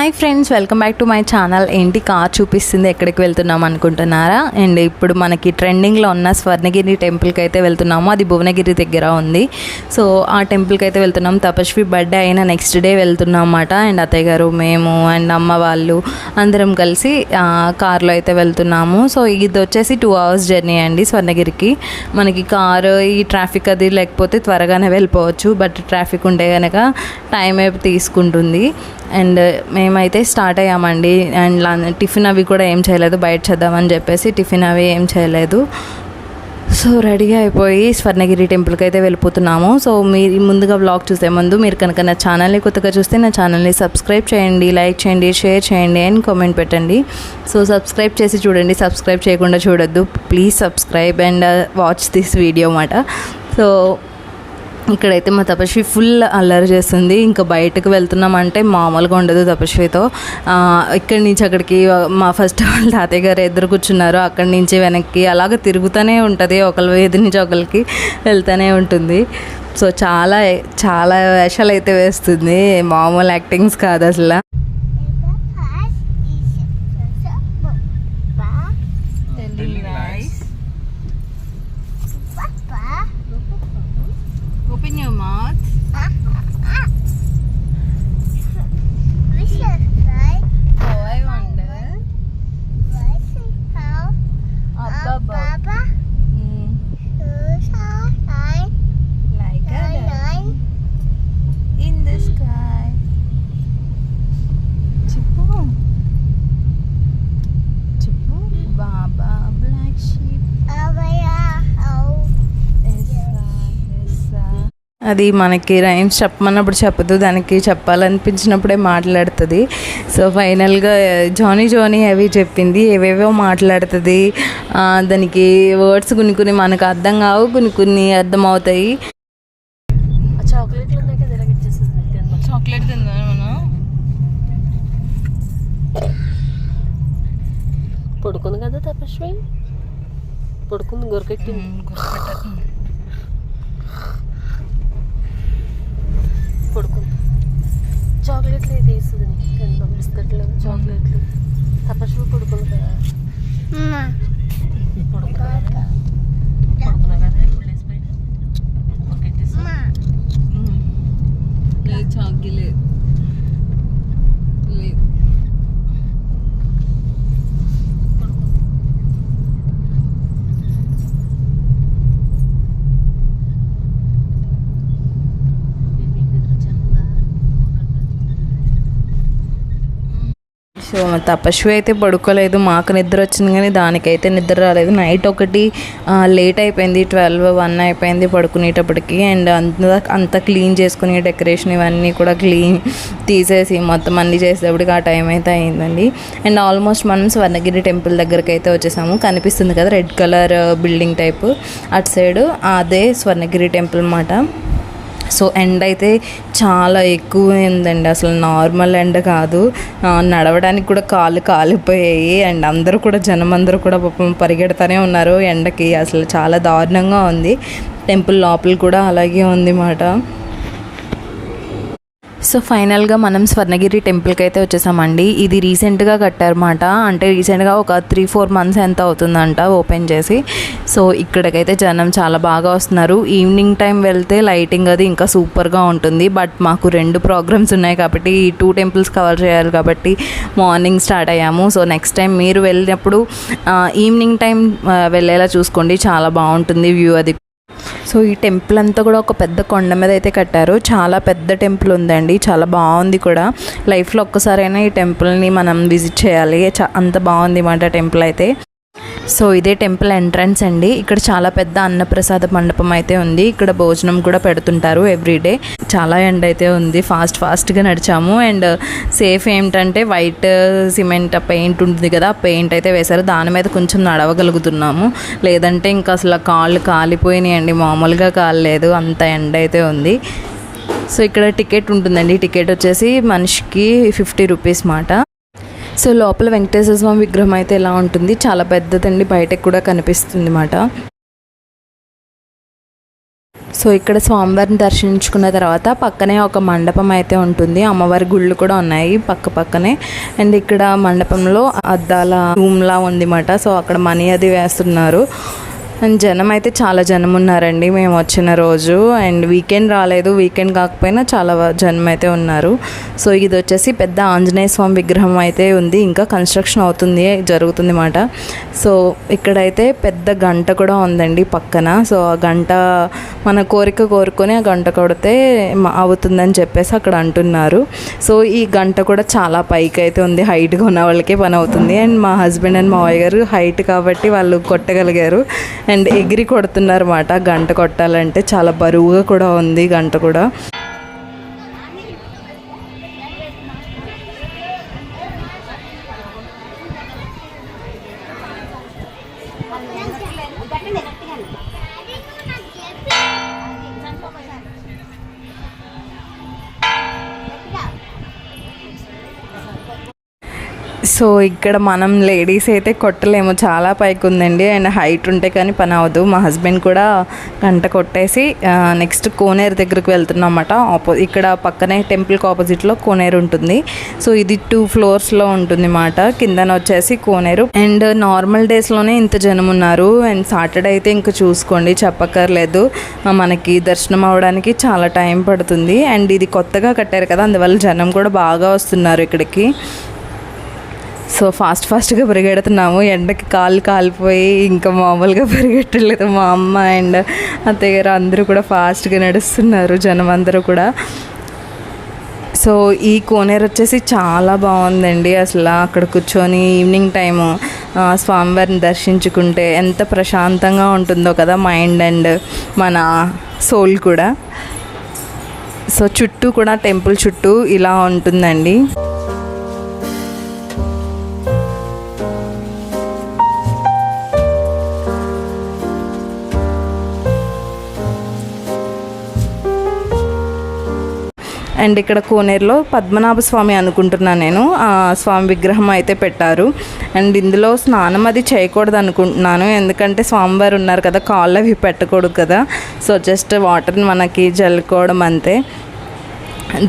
Hi friends welcome back to my channel ఏంటి car చూపిస్తుంది? ఎక్కడికి వెళ్తున్నాం అనుకుంటున్నారా? అండ్ ఇప్పుడు మనకి ట్రెండింగ్లో ఉన్న స్వర్ణగిరి టెంపుల్కి అయితే వెళ్తున్నాము. అది భువనగిరి దగ్గర ఉంది. సో ఆ టెంపుల్కి అయితే వెళ్తున్నాం. తపస్వి బర్త్డే అయిన నెక్స్ట్ డే వెళ్తున్నాం అన్నమాట అండ్ అత్తయ్య గారు మేము అండ్ అమ్మ వాళ్ళు అందరం కలిసి కార్లో అయితే వెళ్తున్నాము. సో ఇది వచ్చేసి టూ అవర్స్ జర్నీ అండి స్వర్ణగిరికి. మనకి కారు ఈ ట్రాఫిక్ అది లేకపోతే త్వరగానే వెళ్ళిపోవచ్చు. బట్ ట్రాఫిక్ ఉంటే కనుక టైం అయితే తీసుకుంటుంది. అండ్ మేమైతే స్టార్ట్ అయ్యామండి. అండ్ టిఫిన్ అవి కూడా ఏం చేయలేదు. బయట చేద్దామని చెప్పేసి టిఫిన్ అవి ఏం చేయలేదు. సో రెడీ అయిపోయి స్వర్ణగిరి టెంపుల్కి అయితే వెళ్ళిపోతున్నాము. సో మీరు ముందుగా బ్లాగ్ చూసే ముందు మీరు కనుక నా ఛానల్ని కొత్తగా చూస్తే నా ఛానల్ని సబ్స్క్రైబ్ చేయండి లైక్ చేయండి షేర్ చేయండి అండ్ కామెంట్ పెట్టండి. సో సబ్స్క్రైబ్ చేసి చూడండి. సబ్స్క్రైబ్ చేయకుండా చూడొద్దు. Please subscribe and watch this video అన్నమాట. సో ఇక్కడైతే మా తపస్వి ఫుల్ అల్లరి చేస్తుంది. ఇంకా బయటకు వెళ్తున్నామంటే మామూలుగా ఉండదు తపస్వితో. ఇక్కడి నుంచి అక్కడికి మా ఫస్ట్ వాళ్ళ తాతయ్య గారు ఎదురు కూర్చున్నారు. అక్కడి నుంచి వెనక్కి అలాగ తిరుగుతూనే ఉంటుంది. ఒకరి ఎదురు నుంచి ఒకరికి వెళ్తూనే ఉంటుంది. సో చాలా చాలా వేషాలు అయితే వేస్తుంది. మామూలు యాక్టింగ్స్ కాదు అసలు open your mouth I wonder అబ్బబ్బా లైక్ ఇన్ ద స్కై చెప్పు చెప్పు బాబా బ్లాక్ షీప్ అది మనకి రైమ్స్ చెప్పమన్నప్పుడు చెప్పదు దానికి చెప్పాలనిపించినప్పుడే మాట్లాడుతుంది. సో ఫైనల్గా జానీ జానీ అవి చెప్పింది ఏవేవో మాట్లాడుతుంది. దానికి వర్డ్స్ కొన్ని కొన్ని మనకు అర్థం కావు కొన్ని కొన్ని అర్థం అవుతాయి చాక్లెట్ తిందా మనం పడుకుంది కదా తపస్వి పడుకుంది గొరకెట్టింది. పడుకుంది చాక్లెట్లు ఇది వేస్తుంది తిందాం బిస్కెట్లు చాక్లెట్లు. తపస్సు పడుకుంది కదా పడుకున్నా కదా ఇప్పుడు లేచిపోయినా గొరకెట్టేసి లేదు చాకీ లేదు లేదు సో తపస్వి అయితే పడుకోలేదు. మాకు నిద్ర వచ్చింది కానీ దానికైతే నిద్ర రాలేదు. నైట్ ఒకటి లేట్ అయిపోయింది. ట్వెల్వ్ వన్ అయిపోయింది పడుకునేటప్పటికి. అండ్ అంత అంత క్లీన్ చేసుకుని డెకరేషన్ ఇవన్నీ కూడా క్లీన్ తీసేసి మొత్తం అన్ని చేసేటప్పటికి ఆ టైం అయితే అయిందండి. అండ్ ఆల్మోస్ట్ మనం స్వర్ణగిరి టెంపుల్ దగ్గరికి అయితే వచ్చేసాము. కనిపిస్తుంది కదా రెడ్ కలర్ బిల్డింగ్ టైప్. అటు సైడ్ అదే స్వర్ణగిరి టెంపుల్ అన్నమాట. సో ఎండ అయితే చాలా ఎక్కువ ఉందండి అసలు నార్మల్ ఎండ కాదు. నడవడానికి కూడా కాళ్ళు కాలిపోయాయి. అండ్ అందరూ కూడా జనం అందరూ కూడా పాపం పరిగెడతానే ఉన్నారు ఎండకి. అసలు చాలా దారుణంగా ఉంది. టెంపుల్ లోపల కూడా అలాగే ఉంది మాట సో ఫైనల్గా మనం స్వర్ణగిరి టెంపుల్కి అయితే వచ్చేసామండి. ఇది రీసెంట్గా కట్టారన్నమాట. అంటే రీసెంట్గా ఒక త్రీ ఫోర్ మంత్స్ ఎంత అవుతుందంట ఓపెన్ చేసి. సో ఇక్కడికైతే జనం చాలా బాగా వస్తున్నారు. ఈవినింగ్ టైం వెళ్తే లైటింగ్ అది ఇంకా సూపర్గా ఉంటుంది. బట్ మాకు రెండు ప్రోగ్రామ్స్ ఉన్నాయి కాబట్టి ఈ టూ టెంపుల్స్ కవర్ చేయాలి కాబట్టి మార్నింగ్ స్టార్ట్ అయ్యాము. సో నెక్స్ట్ టైం మీరు వెళ్ళినప్పుడు ఈవినింగ్ టైం వెళ్ళేలా చూసుకోండి. చాలా బాగుంటుంది వ్యూ అది. సో ఈ టెంపుల్ అంతా కూడా ఒక పెద్ద కొండ మీద అయితే కట్టారు. చాలా పెద్ద టెంపుల్ ఉందండి. చాలా బాగుంది కూడా. లైఫ్లో ఒక్కసారైనా ఈ టెంపుల్ని మనం విజిట్ చేయాలి. అంత బాగుంది మాట టెంపుల్ అయితే. సో ఇదే టెంపుల్ ఎంట్రన్స్ అండి. ఇక్కడ చాలా పెద్ద అన్నప్రసాద మండపం అయితే ఉంది. ఇక్కడ భోజనం కూడా పెడుతుంటారు ఎవ్రీడే చాలా ఎండ అయితే ఉంది. ఫాస్ట్ ఫాస్ట్గా నడిచాము. అండ్ సేఫ్ ఏంటంటే వైట్ సిమెంట్ పెయింట్ ఉంటుంది కదా ఆ పెయింట్ అయితే వేశారు. దాని మీద కొంచెం నడవగలుగుతున్నాము. లేదంటే ఇంకా అసలు ఆ కాళ్ళు కాలిపోయినాయండి. మామూలుగా కాలేదు అంత ఎండ అయితే ఉంది. సో ఇక్కడ టికెట్ ఉంటుందండి. టికెట్ వచ్చేసి మనిషికి ఫిఫ్టీ రూపీస్ మాట. సో లోపల వెంకటేశ్వర స్వామి విగ్రహం అయితే ఎలా ఉంటుంది? చాలా పెద్దదండి బయటకు కూడా కనిపిస్తుంది అన్నమాట సో ఇక్కడ స్వామివారిని దర్శించుకున్న తర్వాత పక్కనే ఒక మండపం అయితే ఉంటుంది. అమ్మవారి గుళ్ళు కూడా ఉన్నాయి పక్క పక్కనే. అండ్ ఇక్కడ మండపంలో అద్దాల రూమ్లా ఉందిమాట. సో అక్కడ మనీ అది వేస్తున్నారు. జనం అయితే చాలా జనం ఉన్నారండి మేము వచ్చిన రోజు. అండ్ వీకెండ్ రాలేదు వీకెండ్ కాకపోయినా చాలా జనం అయితే ఉన్నారు. సో ఇది వచ్చేసి పెద్ద ఆంజనేయ స్వామి విగ్రహం అయితే ఉంది. ఇంకా కన్స్ట్రక్షన్ అవుతుంది జరుగుతుంది మాట. సో ఇక్కడైతే పెద్ద గంట కూడా ఉందండి పక్కన. సో ఆ గంట మన కోరిక కోరుకొని ఆ గంట కొడితే అవుతుందని చెప్పేసి అక్కడ అంటున్నారు. సో ఈ గంట కూడా చాలా పైకి అయితే ఉంది. హైట్గా ఉన్న వాళ్ళకే పని అవుతుంది. అండ్ మా హస్బెండ్ అండ్ మావయ్య గారు హైట్ కాబట్టి వాళ్ళు కొట్టగలిగారు. అండ్ ఎగిరి కొడుతున్నారన్నమాట. గంట కొట్టాలంటే చాలా బరువుగా కూడా ఉంది గంట కూడా. సో ఇక్కడ మనం లేడీస్ అయితే కొట్టలేము. చాలా పైకి ఉందండి అండ్ హైట్ ఉంటే కానీ పని అవ్వదు. మా హస్బెండ్ కూడా గంట కొట్టేసి నెక్స్ట్ కోనేరు దగ్గరికి వెళ్తున్నాం అన్నమాట ఆపో ఇక్కడ పక్కనే టెంపుల్కి ఆపోజిట్లో కోనేరు ఉంటుంది. సో ఇది టూ ఫ్లోర్స్లో ఉంటుంది అన్నమాట కిందన వచ్చేసి కోనేరు. అండ్ నార్మల్ డేస్లోనే ఇంత జనం ఉన్నారు. అండ్ సాటర్డే అయితే ఇంకా చూసుకోండి. చెప్పక్కర్లేదు. మనకి దర్శనం అవ్వడానికి చాలా టైం పడుతుంది. అండ్ ఇది కొత్తగా కట్టారు కదా అందువల్ల జనం కూడా బాగా వస్తున్నారు ఇక్కడికి. సో ఫాస్ట్ ఫాస్ట్గా పరిగెడుతున్నాము. ఎండకి కాళ్ళు కాలిపోయి ఇంకా మామూలుగా పరిగెట్టలేదు మా అమ్మ అండ్ అత్తయ్య గారు అందరూ కూడా ఫాస్ట్గా నడుస్తున్నారు జనం అందరూ కూడా. సో ఈ కోనేరు వచ్చేసి చాలా బాగుందండి. అసలు అక్కడ కూర్చొని ఈవినింగ్ టైము స్వామివారిని దర్శించుకుంటే ఎంత ప్రశాంతంగా ఉంటుందో కదా మైండ్ అండ్ మన సోల్ కూడా. సో చుట్టూ కూడా టెంపుల్ చుట్టూ ఇలా ఉంటుందండి. అండ్ ఇక్కడ కోనేరులో పద్మనాభ స్వామి అనుకుంటున్నాను నేను స్వామి విగ్రహం అయితే పెట్టారు. అండ్ ఇందులో స్నానం అది చేయకూడదు అనుకుంటున్నాను. ఎందుకంటే స్వామివారు ఉన్నారు కదా కాళ్ళు అవి పెట్టకూడదు కదా. సో జస్ట్ వాటర్ని మనకి జల్లుకోవడం అంతే.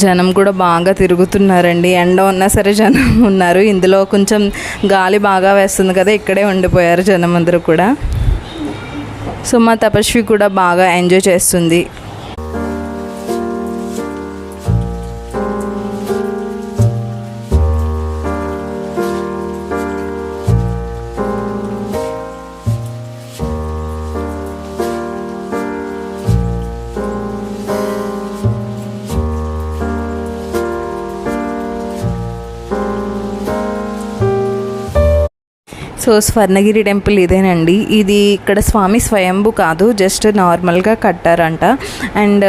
జనం కూడా బాగా తిరుగుతున్నారండి. ఎండ ఉన్నా సరే జనం ఉన్నారు. ఇందులో కొంచెం గాలి బాగా వేస్తుంది కదా ఇక్కడే ఉండిపోయారు జనం అందరూ కూడా. సో మా తపస్వి కూడా బాగా ఎంజాయ్ చేస్తుంది. సో స్వర్ణగిరి టెంపుల్ ఇదేనండి. ఇది ఇక్కడ స్వామి స్వయంభు కాదు జస్ట్ నార్మల్గా కట్టారంట. అండ్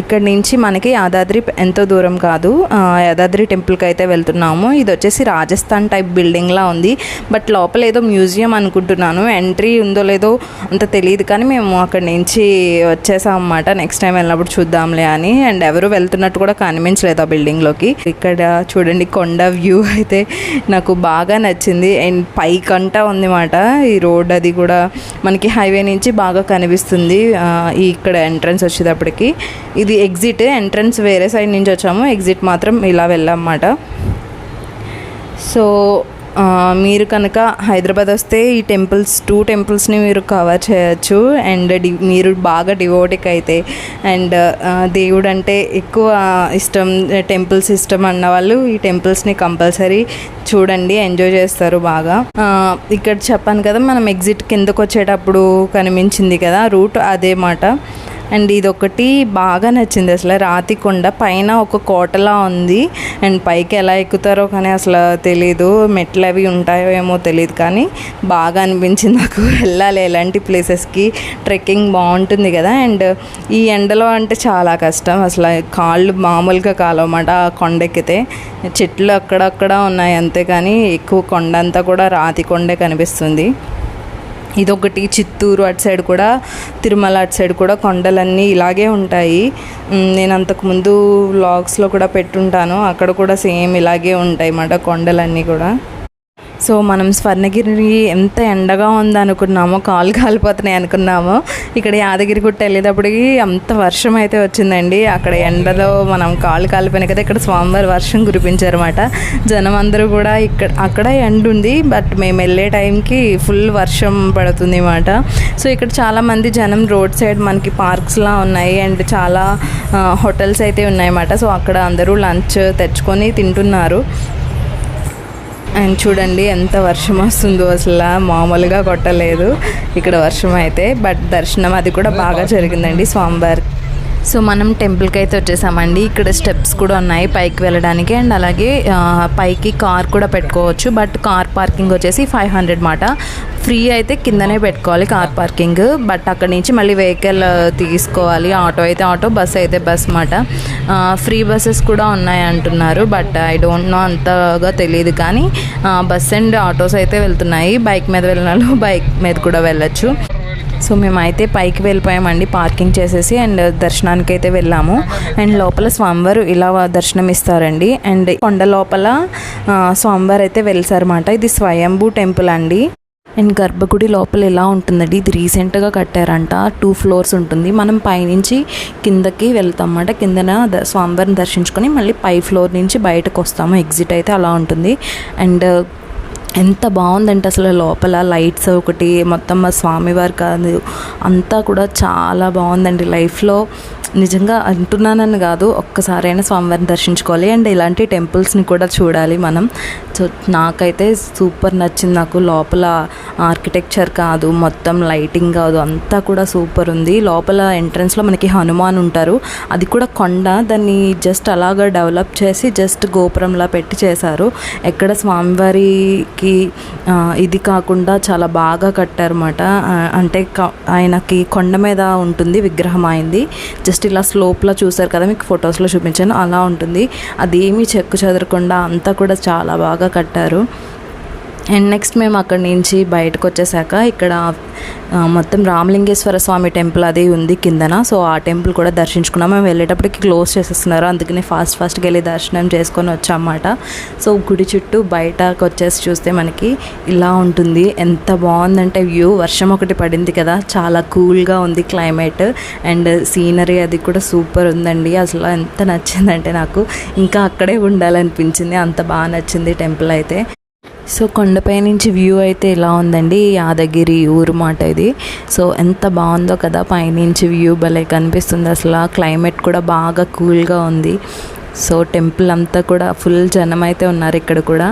ఇక్కడ నుంచి మనకి యాదాద్రి ఎంతో దూరం కాదు. యాదాద్రి టెంపుల్కి అయితే వెళ్తున్నాము. ఇది వచ్చేసి రాజస్థాన్ టైప్ బిల్డింగ్లా ఉంది. బట్ లోపల ఏదో మ్యూజియం అనుకుంటున్నాను. ఎంట్రీ ఉందో లేదో అంత తెలియదు కానీ మేము అక్కడి నుంచి వచ్చేసాం అన్నమాట నెక్స్ట్ టైం వెళ్ళినప్పుడు చూద్దాంలే అని. అండ్ ఎవరు వెళ్తున్నట్టు కూడా కనిపించలేదు ఆ బిల్డింగ్లోకి. ఇక్కడ చూడండి కొండ వ్యూ అయితే నాకు బాగా నచ్చింది. అండ్ పైకంటా ఉందన్నమాట ఈ రోడ్ అది కూడా మనకి హైవే నుంచి బాగా కనిపిస్తుంది. ఈ ఇక్కడ ఎంట్రన్స్ వచ్చేటప్పటికి. ఇది ఎగ్జిట్ ఎంట్రన్స్ వేరే సైడ్ నుంచి వచ్చాము. ఎగ్జిట్ మాత్రం ఇలా వెళ్ళామన్నమాట. సో మీరు కనుక హైదరాబాద్ వస్తే ఈ టెంపుల్స్ టూ టెంపుల్స్ని మీరు కవర్ చేయొచ్చు. అండ్ డి మీరు బాగా డివోటిక్ అయితే. అండ్ దేవుడు అంటే ఎక్కువ ఇష్టం టెంపుల్స్ ఇష్టం అన్న వాళ్ళు ఈ టెంపుల్స్ని కంపల్సరీ చూడండి ఎంజాయ్ చేస్తారు బాగా. ఇక్కడ చెప్పాను కదా మనం ఎగ్జిట్ కిందకు వచ్చేటప్పుడు కనిపించింది కదా రూట్ అదే మాట. అండ్ ఇది ఒకటి బాగా నచ్చింది. అసలు రాతి కొండ పైన ఒక కోటలా ఉంది. అండ్ పైకి ఎలా ఎక్కుతారో కానీ అసలు తెలీదు. మెట్లు అవి ఉంటాయో ఏమో తెలియదు కానీ బాగా అనిపించింది నాకు. వెళ్ళాలి ఎలాంటి ప్లేసెస్కి ట్రెక్కింగ్ బాగుంటుంది కదా. అండ్ ఈ ఎండలో అంటే చాలా కష్టం. అసలు కాళ్ళు మామూలుగా కాలమాట కొండెక్కితే. కొండ ఎక్కితే చెట్లు అక్కడక్కడ ఉన్నాయి అంతే కానీ ఎక్కువ కొండ అంతా కూడా రాతి కొండే కనిపిస్తుంది. ఇదొకటి చిత్తూరు అటు సైడ్ కూడా తిరుమల అటు సైడ్ కూడా కొండలన్నీ ఇలాగే ఉంటాయి. నేను అంతకుముందు వ్లాగ్స్లో కూడా పెట్టుంటాను. అక్కడ కూడా సేమ్ ఇలాగే ఉంటాయి అన్నమాట కొండలన్నీ కూడా. సో మనం స్వర్ణగిరి ఎంత ఎండగా ఉందనుకున్నామో కాలు కాలిపోతున్నాయి అనుకున్నామో ఇక్కడ యాదగిరి గుట్ట వెళ్ళేటప్పటికి అంత వర్షం అయితే వచ్చిందండి. అక్కడ ఎండలో మనం కాలు కాలిపోయిన కదా ఇక్కడ స్వామివారి వర్షం కురిపించారన్నమాట. జనం అందరూ కూడా ఇక్కడ అక్కడ ఎండ ఉంది బట్ మేము వెళ్ళే టైంకి ఫుల్ వర్షం పడుతుంది అన్నమాట. సో ఇక్కడ చాలామంది జనం రోడ్ సైడ్ మనకి పార్క్స్లా ఉన్నాయి అండ్ చాలా హోటల్స్ అయితే ఉన్నాయన్నమాట. సో అక్కడ అందరూ లంచ్ తెచ్చుకొని తింటున్నారు. అండ్ చూడండి ఎంత వర్షం వస్తుందో అసలు మామూలుగా కొట్టలేదు. ఇక్కడ వర్షం అయితే బట్ దర్శనం అది కూడా బాగా జరిగిందండి స్వామివారి సో మనం టెంపుల్కి అయితే వచ్చేసామండి. ఇక్కడ స్టెప్స్ కూడా ఉన్నాయి పైకి వెళ్ళడానికి. అండ్ అలాగే పైకి కార్ కూడా పెట్టుకోవచ్చు. బట్ కార్ పార్కింగ్ వచ్చేసి ఫైవ్ హండ్రెడ్ మాట. ఫ్రీ అయితే కిందనే పెట్టుకోవాలి కార్ పార్కింగ్. బట్ అక్కడి నుంచి మళ్ళీ వెహికల్ తీసుకోవాలి. ఆటో అయితే ఆటో బస్ అయితే బస్ మాట. ఫ్రీ బస్సెస్ కూడా ఉన్నాయి అంటున్నారు. బట్ ఐ డోంట్ నో అంతగా తెలియదు కానీ బస్ అండ్ ఆటోస్ అయితే వెళ్తున్నాయి. బైక్ మీద వెళ్ళిన బైక్ మీద కూడా వెళ్ళొచ్చు. సో మేమైతే పైకి వెళ్ళిపోయామండి పార్కింగ్ చేసేసి అండ్ దర్శనానికి అయితే వెళ్ళాము. అండ్ లోపల స్వామివారు ఇలా దర్శనం ఇస్తారండి అండ్ కొండ లోపల స్వామివారు అయితే వెలిసారన్నమాట. ఇది స్వయంభూ టెంపుల్ అండి. అండ్ గర్భగుడి లోపల ఎలా ఉంటుందండి? ఇది రీసెంట్గా కట్టారంట. టూ ఫ్లోర్స్ ఉంటుంది. మనం పైనుంచి కిందకి వెళ్తాం అన్నమాట కిందన ద- స్వామివారిని దర్శించుకొని మళ్ళీ పై ఫ్లోర్ నుంచి బయటకు వస్తాము ఎగ్జిట్ అయితే అలా ఉంటుంది. అండ్ ఎంత బాగుందంటే అసలు లోపల లైట్స్ ఒకటి మొత్తం మా స్వామివారి కాదు అంతా కూడా చాలా బాగుందండి. లైఫ్లో నిజంగా అంటున్నానని కాదు ఒక్కసారైనా స్వామివారిని దర్శించుకోవాలి. అండ్ ఇలాంటి టెంపుల్స్ని కూడా చూడాలి మనం. సో నాకైతే సూపర్ నచ్చింది నాకు. లోపల ఆర్కిటెక్చర్ కాదు మొత్తం లైటింగ్ కాదు అంతా కూడా సూపర్ ఉంది. లోపల ఎంట్రన్స్లో మనకి హనుమాన్ ఉంటారు. అది కూడా కొండ దాన్ని జస్ట్ అలాగా డెవలప్ చేసి జస్ట్ గోపురంలా పెట్టి చేశారు. ఎక్కడ స్వామివారి ఆయనకి ఇది కాకుండా చాలా బాగా కట్టారన్నమాట. అంటే ఆయనకి కొండ మీద ఉంటుంది విగ్రహం అయింది జస్ట్ ఇలా స్లోప్లో చూసారు కదా మీకు ఫొటోస్లో చూపించాను. అలా ఉంటుంది. అది ఏమీ చెక్కు చెదరకుండా అంతా కూడా చాలా బాగా కట్టారు. అండ్ నెక్స్ట్ మేము అక్కడి నుంచి బయటకు వచ్చేసాక ఇక్కడ మొత్తం రామలింగేశ్వర స్వామి టెంపుల్ అది ఉంది కిందన. సో ఆ టెంపుల్ కూడా దర్శించుకున్నాం. మేము వెళ్ళేటప్పటికి క్లోజ్ చేసేస్తున్నారు. అందుకనే ఫాస్ట్ ఫాస్ట్గా వెళ్ళి దర్శనం చేసుకొని వచ్చామన్నమాట. సో గుడి చుట్టూ బయటకు వచ్చేసి చూస్తే మనకి ఇలా ఉంటుంది. ఎంత బాగుందంటే వ్యూ. వర్షం ఒకటి పడింది కదా. చాలా కూల్గా ఉంది క్లైమేట్. అండ్ సీనరీ అది కూడా సూపర్ ఉందండి. అసలు ఎంత నచ్చిందంటే నాకు. ఇంకా అక్కడే ఉండాలనిపించింది. అంత బాగా నచ్చింది టెంపుల్ అయితే. సో కొండపై నుంచి వ్యూ అయితే ఇలా ఉందండి. యాదగిరి ఊరు మాట ఇది. సో ఎంత బాగుందో కదా పైనుంచి వ్యూ భలే కనిపిస్తుంది. అసలు ఆ క్లైమేట్ కూడా బాగా కూల్గా ఉంది. సో టెంపుల్ అంతా కూడా ఫుల్ జనం అయితే ఉన్నారు ఇక్కడ కూడా.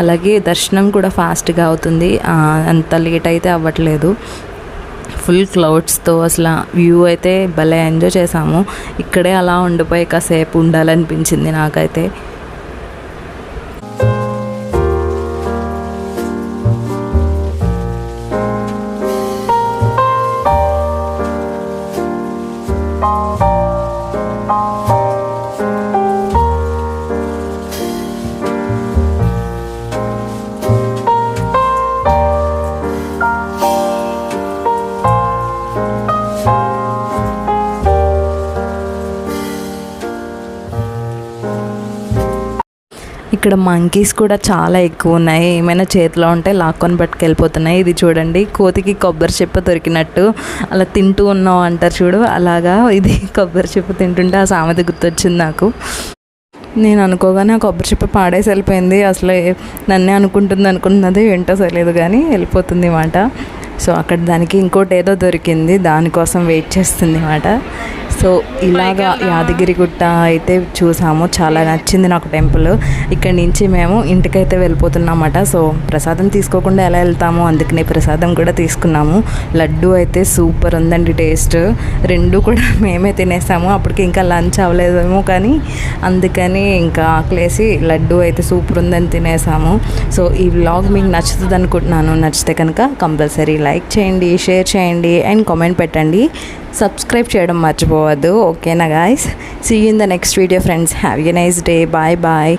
అలాగే దర్శనం కూడా ఫాస్ట్గా అవుతుంది. అంత లేట్ అయితే అవ్వట్లేదు. ఫుల్ క్లౌడ్స్తో అసలు వ్యూ అయితే భలే ఎంజాయ్ చేసాము. ఇక్కడే అలా ఉండిపోయి కాసేపు ఉండాలనిపించింది నాకైతే. ఇక్కడ మంకీస్ కూడా చాలా ఎక్కువ ఉన్నాయి. ఏమైనా చేతిలో ఉంటే లాక్కొని పట్టుకెళ్ళిపోతున్నాయి. ఇది చూడండి కోతికి కొబ్బరి చెప్ప దొరికినట్టు. అలా తింటూ ఉన్నాం అంటారు చూడు. అలాగా ఇది కొబ్బరి చెప్ప తింటుంటే ఆ సామెత గుర్తొచ్చింది నాకు. నేను అనుకోగానే ఆ కొబ్బరి చెప్ప పాడేసి వెళ్ళిపోయింది. అసలు నన్నే అనుకుంటుంది అనుకున్నది ఏంటో తెలియదు కానీ వెళ్ళిపోతుంది మాట. సో అక్కడ దానికి ఇంకోటి ఏదో దొరికింది. దానికోసం వెయిట్ చేస్తుంది మాట. సో ఇలాగా యాదగిరి గుట్ట అయితే చూసాము. చాలా నచ్చింది నాకు టెంపుల్. ఇక్కడి నుంచి మేము ఇంటికైతే వెళ్ళిపోతున్నామట. సో ప్రసాదం తీసుకోకుండా ఎలా వెళ్తాము అందుకనే ప్రసాదం కూడా తీసుకున్నాము. లడ్డు అయితే సూపర్ ఉందండి టేస్ట్. రెండు కూడా మేమే తినేసాము. అప్పటికి ఇంకా లంచ్ అవ్వలేదేమో కానీ అందుకని ఇంకా ఆకలేసి లడ్డు అయితే సూపర్ ఉందని తినేసాము. సో ఈ వ్లాగ్ మీకు నచ్చుతుంది అనుకుంటున్నాను నచ్చితే కనుక కంపల్సరీ లైక్ చేయండి షేర్ చేయండి అండ్ కామెంట్ పెట్టండి. సబ్స్క్రైబ్ చేయడం మర్చిపోవద్దు. ఓకేనా guys see in the next video friends have you nice day bye bye